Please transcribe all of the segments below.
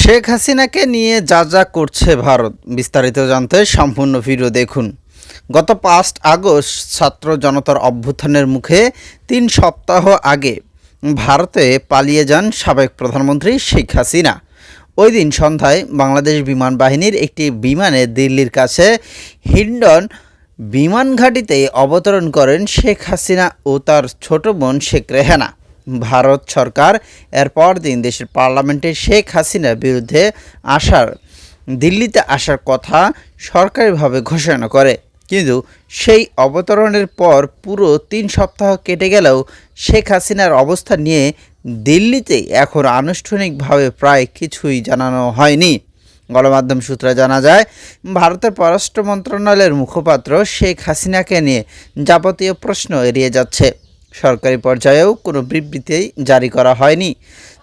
শেখ হাসিনাকে নিয়ে যা যা করছে ভারত, বিস্তারিত জানতে সম্পূর্ণ ভিডিও দেখুন। গত পাঁচ আগস্ট ছাত্র জনতার অভ্যুত্থানের মুখে তিন সপ্তাহ আগে ভারতে পালিয়ে যান সাবেক প্রধানমন্ত্রী শেখ হাসিনা। ওই দিন সন্ধ্যায় বাংলাদেশ বিমান বাহিনীর একটি বিমানে দিল্লির কাছে হিন্ডন বিমান ঘাঁটিতে অবতরণ করেন শেখ হাসিনা ও তার ছোট বোন শেখ রেহানা। ভারত সরকার এরপর দিন দেশের পার্লামেন্টে শেখ হাসিনার বিরুদ্ধে আসার, দিল্লিতে আসার কথা সরকারিভাবে ঘোষণা করে। কিন্তু সেই অবতরণের পর পুরো তিন সপ্তাহ কেটে গেলেও শেখ হাসিনার অবস্থা নিয়ে দিল্লিতে এখন আনুষ্ঠানিকভাবে প্রায় কিছুই জানানো হয়নি। গণমাধ্যম সূত্রে জানা যায়, ভারতের পররাষ্ট্র মন্ত্রণালয়ের মুখপাত্র শেখ হাসিনাকে নিয়ে যাবতীয় প্রশ্ন এড়িয়ে যাচ্ছে। সরকারি পর্যায়েও কোনো বিবৃতি জারি করা হয়নি।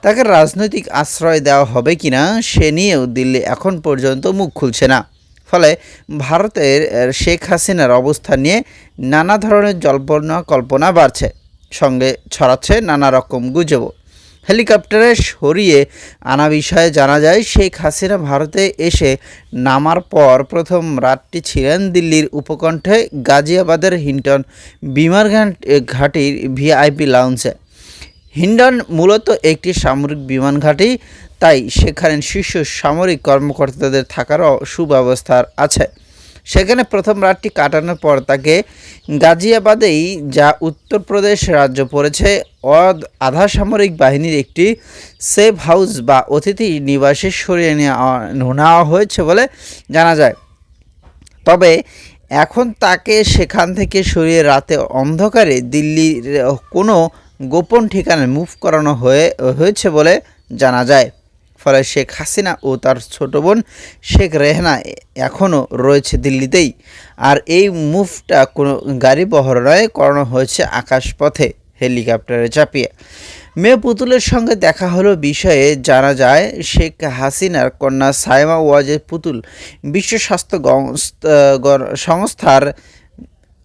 তাকে রাজনৈতিক আশ্রয় দেওয়া হবে কিনা, সে নিয়েও দিল্লি এখন পর্যন্ত মুখ খুলছে না। ফলে ভারতের শেখ হাসিনার অবস্থা নিয়ে নানা ধরনের জল্পনা কল্পনা বাড়ছে। সঙ্গে ছড়াচ্ছে নানা রকম গুজবও। হেলিকপ্টারে সরিয়ে আনা বিষয়ে জানা যায়, শেখ হাসিনা ভারতে এসে নামার পর প্রথম রাতটি ছিলেন দিল্লির উপকণ্ঠে গাজিয়াবাদের হিন্টন ঘাট- ঘাটির ভিআইপি লাউঞ্জে। হিন্ডন মূলত একটি সামরিক বিমান ঘাঁটি, তাই সেখানে শীর্ষ সামরিক কর্মকর্তাদের থাকারও সুব্যবস্থা আছে। সেখানে প্রথম রাতটি কাটানোর পর তাকে গাজিয়াবাদেই যা উত্তরপ্রদেশ রাজ্য পড়েছে আধা সামরিক বাহিনীর একটি সেফ হাউস বা অতিথি নিবাসে সরিয়ে নেওয়া হয়েছে বলে জানা যায়। তবে এখন তাকে সেখান থেকে সরিয়ে রাতে অন্ধকারে দিল্লির কোনো গোপন ঠিকানায় মুভ করানো হয়ে, হয়েছে বলে জানা যায়। ফলে শেখ হাসিনা ও তার ছোট বোন শেখ রেহনা এখনও রয়েছে দিল্লিতেই। আর এই মুভটা কোনো গাড়ি বহর নয় করানো হয়েছে আকাশপথে। হেলিকপ্টারে চাপিয়ে। মেয়ে পুতুলের সঙ্গে দেখা হলো বিষয়ে জানা যায়, শেখ হাসিনার কন্যা সাইমা ওয়াজের পুতুল বিশ্ব স্বাস্থ্য সংস্থার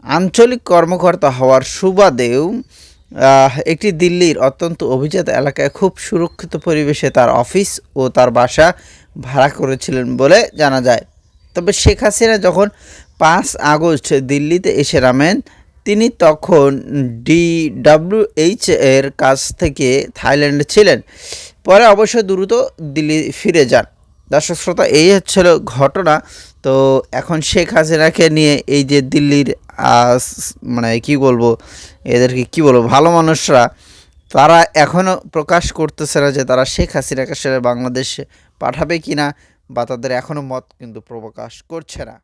আঞ্চলিক কর্মকর্তা হওয়ার সুবাদেও একটি দিল্লির অত্যন্ত অভিজাত এলাকায় খুব সুরক্ষিত পরিবেশে তার অফিস ও তার বাসা ভাড়া করেছিলেন বলে জানা যায়। তবে শেখ হাসিনা যখন পাঁচ আগস্ট দিল্লিতে এসে নামেন তিনি তখন ডিডব্লিউএইচ এর কাছ থেকে থাইল্যান্ডে ছিলেন। পরে অবশ্য দ্রুত দিল্লি ফিরে যান। দর্শক শ্রোতা, এই হচ্ছিল ঘটনা। তো এখন শেখ হাসিনাকে নিয়ে এই যে দিল্লির মানে কি বলব, এদেরকে কি বলব, ভালো মানুষরা, তারা এখনও প্রকাশ করতেছে না যে তারা শেখ হাসিনাকে সেরা বাংলাদেশে পাঠাবে কিনা, বা তাদের এখনও মত কিন্তু প্রকাশ করছে না।